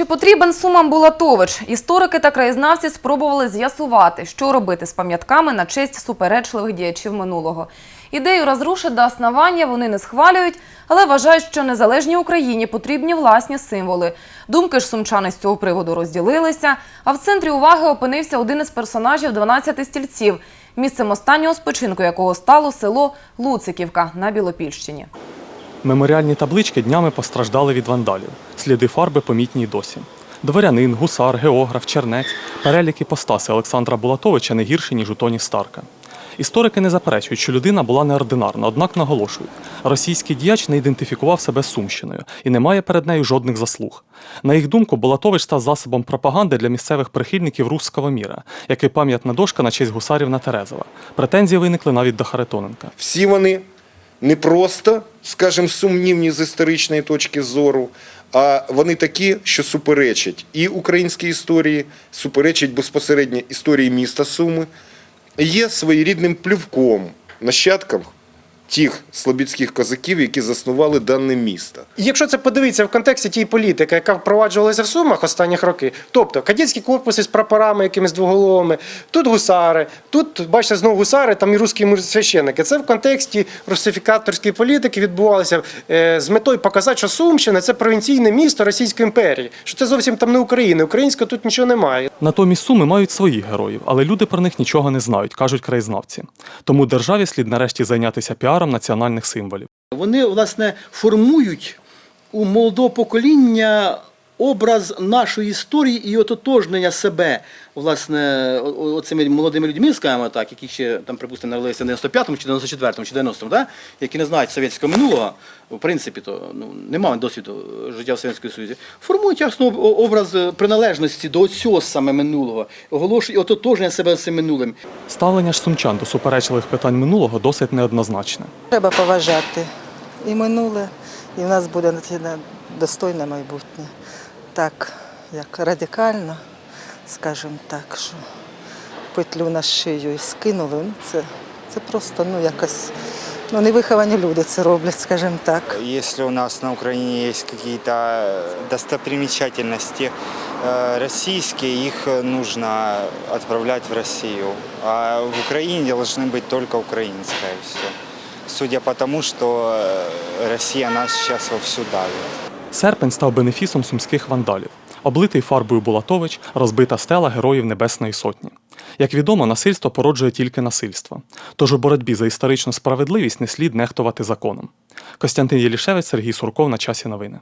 Чи потрібен Сумам Булатович? Історики та краєзнавці спробували з'ясувати, що робити з пам'ятками на честь суперечливих діячів минулого. Ідею розрушити до основання вони не схвалюють, але вважають, що незалежній Україні потрібні власні символи. Думки ж сумчани з цього приводу розділилися, а в центрі уваги опинився один із персонажів «12 стільців, місцем останнього спочинку якого стало село Луциківка на Білопільщині. Меморіальні таблички днями постраждали від вандалів. Сліди фарби помітні й досі. Дворянин, гусар, географ, чернець, перелік іпостаси Олександра Булатовича не гірші, ніж у Тоні Старка. Історики не заперечують, що людина була неординарна, однак наголошують, російський діяч не ідентифікував себе з Сумщиною і не має перед нею жодних заслуг. На їх думку, Булатович став засобом пропаганди для місцевих прихильників руського міра, як і пам'ятна дошка на честь гусарів на Терезова. Претензії виникли навіть до Харитоненка. Всі вони не просто, скажімо, сумнівні з історичної точки зору, а вони такі, що суперечать і українській історії, суперечать безпосередньо історії міста Суми, є своєрідним плювком нащадкам тих слобідських козаків, які заснували дане місто. І Якщо це подивитися в контексті тієї політики, яка впроваджувалася в Сумах останніх років, тобто кадетські корпуси з прапорами якимись двоголовими, тут гусари, тут, бачите, знову гусари, там і русські священники. Це в контексті русифікаторської політики відбувалося е, з метою показати, що Сумщина це провінційне місто Російської імперії, що це зовсім там не Україна. Українського тут нічого немає. Натомість суми мають своїх героїв, але люди про них нічого не знають, кажуть краєзнавці. Тому державі слід нарешті зайнятися піаром національних символів. Вони, власне, формують у молодого покоління образ нашої історії і ототожнення себе, власне, оцими молодими людьми, скажімо так, які ще, там, припустимо, народилися в 95-му, чи 94-му, чи 90-му, да? які не знають совєтського минулого, в принципі, то ну, немає досвіду життя в Совєтському Союзі, формують ясно образ приналежності до цього саме минулого, оголошують ототожнення себе цим минулим. Ставлення ж сумчан до суперечливих питань минулого досить неоднозначне. Треба поважати і минуле, і в нас буде на- достойне майбутнє Так, як радикально, скажімо так, що петлю на шию і скинули, ну це, це просто ну, якось ну, невиховані люди це роблять, скажімо так. Если у нас на Украине есть какие-то э, достопримечательности э, российские, их э, нужно отправлять в Россию. А в Украине должны быть только украинское все. Судя по тому, что э, Россия нас сейчас вовсю давит. Серпень став бенефісом сумських вандалів. Облитий фарбою Булатович, розбита стела героїв Небесної Сотні. Як відомо, насильство породжує тільки насильство. Тож у боротьбі за історичну справедливість не слід нехтувати законом. Костянтин Єлішевець, Сергій Сурков на часі новини.